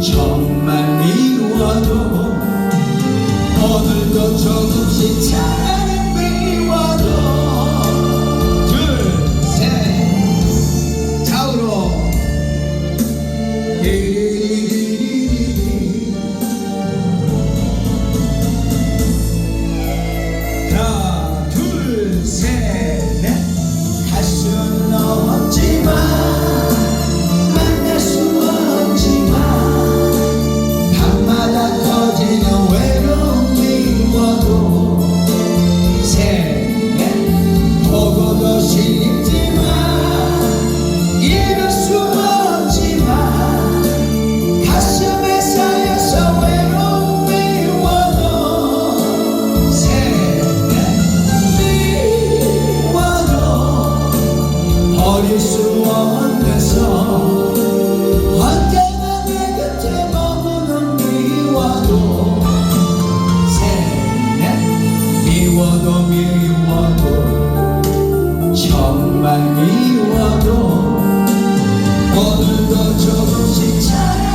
정말 미워도 얻을 것 조금씩 찾아 미워도 미워도 정말 미워도 오늘도 조금씩 차